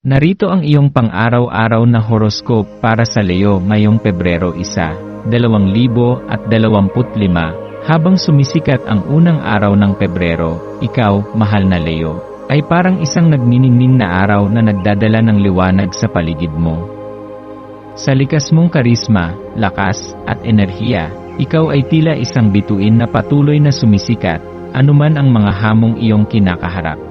Narito ang iyong pang-araw-araw na horoscope para sa Leo ngayong Pebrero 1, 2025, habang sumisikat ang unang araw ng Pebrero, ikaw, mahal na Leo, ay parang isang nagniningning na araw na nagdadala ng liwanag sa paligid mo. Sa likas mong karisma, lakas, at enerhiya, ikaw ay tila isang bituin na patuloy na sumisikat, anuman ang mga hamong iyong kinakaharap.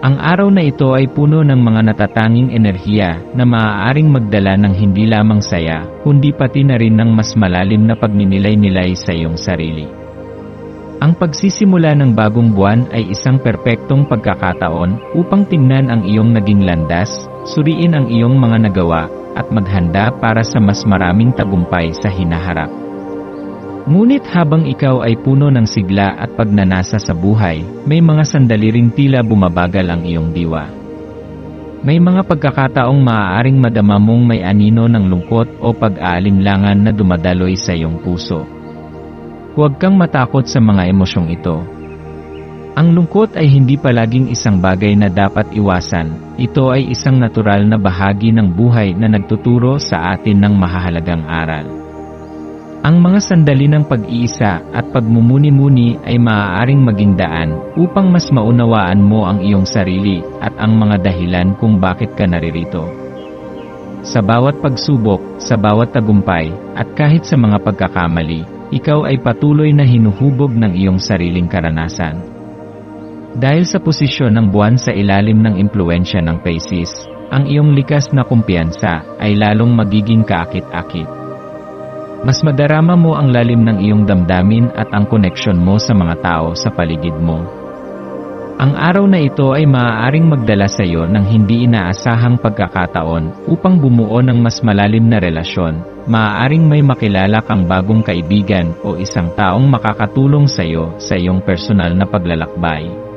Ang araw na ito ay puno ng mga natatanging enerhiya na maaaring magdala ng hindi lamang saya, kundi pati na rin ng mas malalim na pagninilay-nilay sa iyong sarili. Ang pagsisimula ng bagong buwan ay isang perpektong pagkakataon upang tingnan ang iyong naging landas, suriin ang iyong mga nagawa, at maghanda para sa mas maraming tagumpay sa hinaharap. Ngunit habang ikaw ay puno ng sigla at pagnanasa sa buhay, may mga sandali ring tila bumabagal ang iyong diwa. May mga pagkakataong maaaring madama mong may anino ng lungkot o pag-aalinlangan na dumadaloy sa iyong puso. Huwag kang matakot sa mga emosyong ito. Ang lungkot ay hindi palaging isang bagay na dapat iwasan, ito ay isang natural na bahagi ng buhay na nagtuturo sa atin ng mahahalagang aral. Ang mga sandali ng pag-iisa at pagmumuni-muni ay maaaring maging daan upang mas maunawaan mo ang iyong sarili at ang mga dahilan kung bakit ka naririto. Sa bawat pagsubok, sa bawat tagumpay, at kahit sa mga pagkakamali, ikaw ay patuloy na hinuhubog ng iyong sariling karanasan. Dahil sa posisyon ng buwan sa ilalim ng impluensya ng Pisces, ang iyong likas na kumpiyansa ay lalong magiging kaakit-akit. Mas madarama mo ang lalim ng iyong damdamin at ang koneksyon mo sa mga tao sa paligid mo. Ang araw na ito ay maaaring magdala sa iyo ng hindi inaasahang pagkakataon upang bumuo ng mas malalim na relasyon. Maaaring may makilala kang bagong kaibigan o isang taong makakatulong sa iyo sa iyong personal na paglalakbay.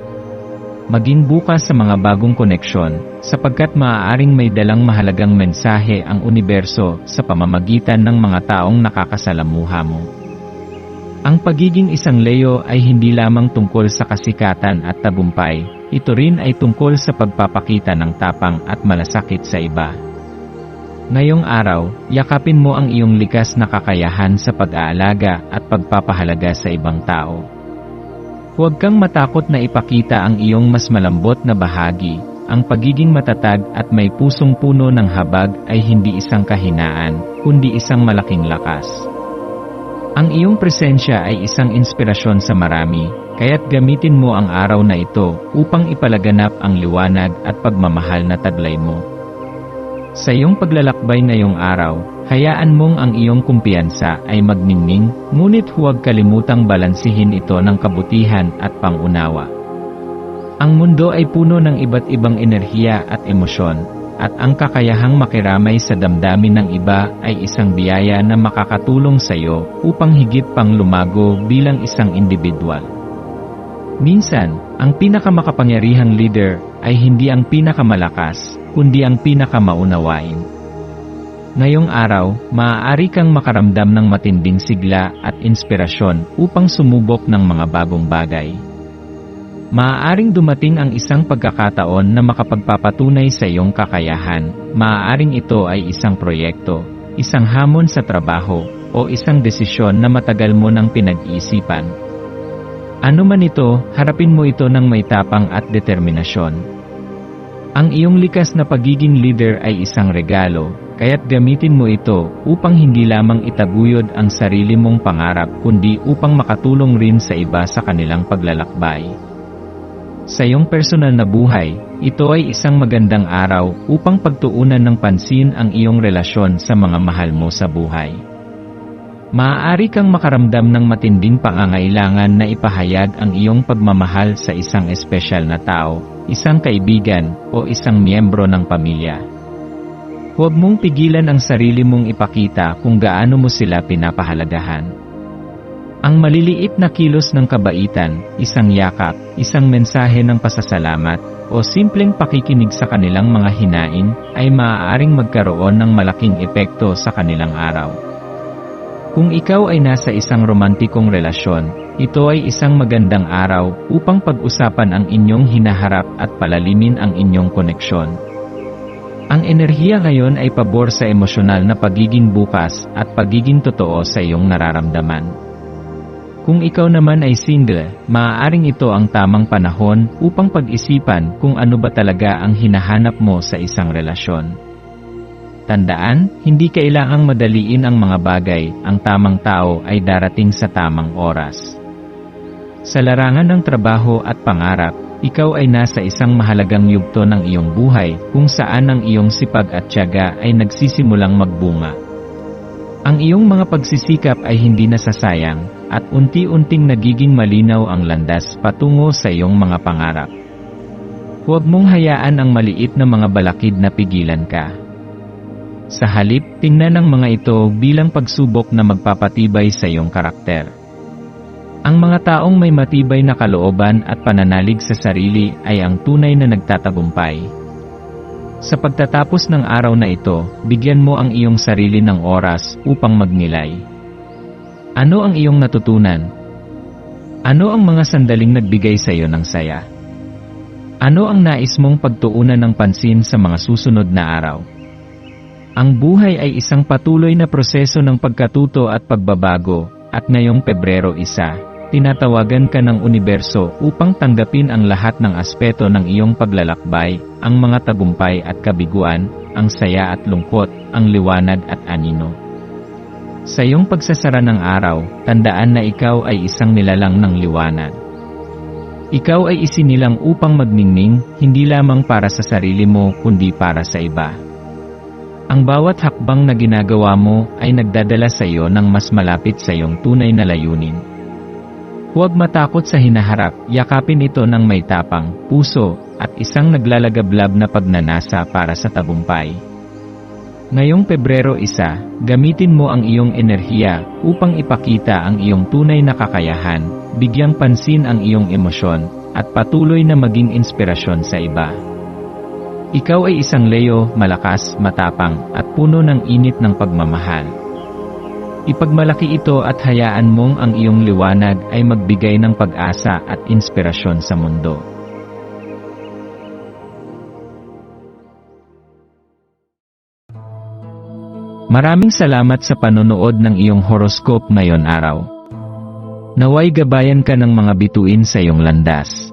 Maging bukas sa mga bagong koneksyon, sapagkat maaaring may dalang mahalagang mensahe ang universo sa pamamagitan ng mga taong nakakasalamuha mo. Ang pagiging isang Leo ay hindi lamang tungkol sa kasikatan at tagumpay, ito rin ay tungkol sa pagpapakita ng tapang at malasakit sa iba. Ngayong araw, yakapin mo ang iyong likas na kakayahan sa pag-aalaga at pagpapahalaga sa ibang tao. Huwag kang matakot na ipakita ang iyong mas malambot na bahagi. Ang pagiging matatag at may pusong puno ng habag ay hindi isang kahinaan, kundi isang malaking lakas. Ang iyong presensya ay isang inspirasyon sa marami, kaya't gamitin mo ang araw na ito upang ipalaganap ang liwanag at pagmamahal na taglay mo. Sa iyong paglalakbay ngayong araw, hayaan mong ang iyong kumpiyansa ay magningning, ngunit huwag kalimutang balansihin ito ng kabutihan at pangunawa. Ang mundo ay puno ng iba't ibang enerhiya at emosyon, at ang kakayahang makiramay sa damdamin ng iba ay isang biyaya na makakatulong sa iyo upang higit pang lumago bilang isang individual. Minsan, ang pinakamakapangyarihang leader ay hindi ang pinakamalakas, kundi ang pinakamaunawain. Ngayong araw, maaari kang makaramdam ng matinding sigla at inspirasyon upang sumubok ng mga bagong bagay. Maaaring dumating ang isang pagkakataon na makapagpapatunay sa iyong kakayahan, maaaring ito ay isang proyekto, isang hamon sa trabaho, o isang desisyon na matagal mo nang pinag-iisipan. Ano man ito, harapin mo ito ng may tapang at determinasyon. Ang iyong likas na pagiging leader ay isang regalo, kaya't gamitin mo ito upang hindi lamang itaguyod ang sarili mong pangarap kundi upang makatulong rin sa iba sa kanilang paglalakbay. Sa iyong personal na buhay, ito ay isang magandang araw upang pagtuunan ng pansin ang iyong relasyon sa mga mahal mo sa buhay. Maaari kang makaramdam ng matinding pangangailangan na ipahayag ang iyong pagmamahal sa isang espesyal na tao, isang kaibigan, o isang miyembro ng pamilya. Huwag mong pigilan ang sarili mong ipakita kung gaano mo sila pinapahalagahan. Ang maliliit na kilos ng kabaitan, isang yakap, isang mensahe ng pasasalamat, o simpleng pakikinig sa kanilang mga hinain, ay maaaring magkaroon ng malaking epekto sa kanilang araw. Kung ikaw ay nasa isang romantikong relasyon, ito ay isang magandang araw upang pag-usapan ang inyong hinaharap at palalimin ang inyong koneksyon. Ang enerhiya ngayon ay pabor sa emosyonal na pagiging bukas at pagiging totoo sa iyong nararamdaman. Kung ikaw naman ay single, maaaring ito ang tamang panahon upang pag-isipan kung ano ba talaga ang hinahanap mo sa isang relasyon. Tandaan, hindi kailangang madaliin ang mga bagay, ang tamang tao ay darating sa tamang oras. Sa larangan ng trabaho at pangarap, ikaw ay nasa isang mahalagang yugto ng iyong buhay kung saan ang iyong sipag at tiyaga ay nagsisimulang magbunga. Ang iyong mga pagsisikap ay hindi nasasayang, at unti-unting nagiging malinaw ang landas patungo sa iyong mga pangarap. Huwag mong hayaan ang maliit na mga balakid na pigilan ka. Sa halip, tingnan ang mga ito bilang pagsubok na magpapatibay sa iyong karakter. Ang mga taong may matibay na kalooban at pananalig sa sarili ay ang tunay na nagtatagumpay. Sa pagtatapos ng araw na ito, bigyan mo ang iyong sarili ng oras upang magnilay. Ano ang iyong natutunan? Ano ang mga sandaling nagbigay sa iyo ng saya? Ano ang nais mong pagtuunan ng pansin sa mga susunod na araw? Ang buhay ay isang patuloy na proseso ng pagkatuto at pagbabago, at ngayong Pebrero isa, tinatawagan ka ng universo upang tanggapin ang lahat ng aspeto ng iyong paglalakbay, ang mga tagumpay at kabiguan, ang saya at lungkot, ang liwanag at anino. Sa iyong pagsasara ng araw, tandaan na ikaw ay isang nilalang ng liwanag. Ikaw ay isinilang upang magningning, hindi lamang para sa sarili mo kundi para sa iba. Ang bawat hakbang na ginagawa mo ay nagdadala sa iyo ng mas malapit sa iyong tunay na layunin. Huwag matakot sa hinaharap, yakapin ito ng may tapang, puso, at isang naglalagablab na pagnanasa para sa tagumpay. Ngayong Pebrero isa, gamitin mo ang iyong enerhiya upang ipakita ang iyong tunay na kakayahan, bigyang pansin ang iyong emosyon, at patuloy na maging inspirasyon sa iba. Ikaw ay isang Leo, malakas, matapang, at puno ng init ng pagmamahal. Ipagmalaki ito at hayaan mong ang iyong liwanag ay magbigay ng pag-asa at inspirasyon sa mundo. Maraming salamat sa panonood ng iyong horoscope ngayon araw. Naway gabayan ka ng mga bituin sa iyong landas.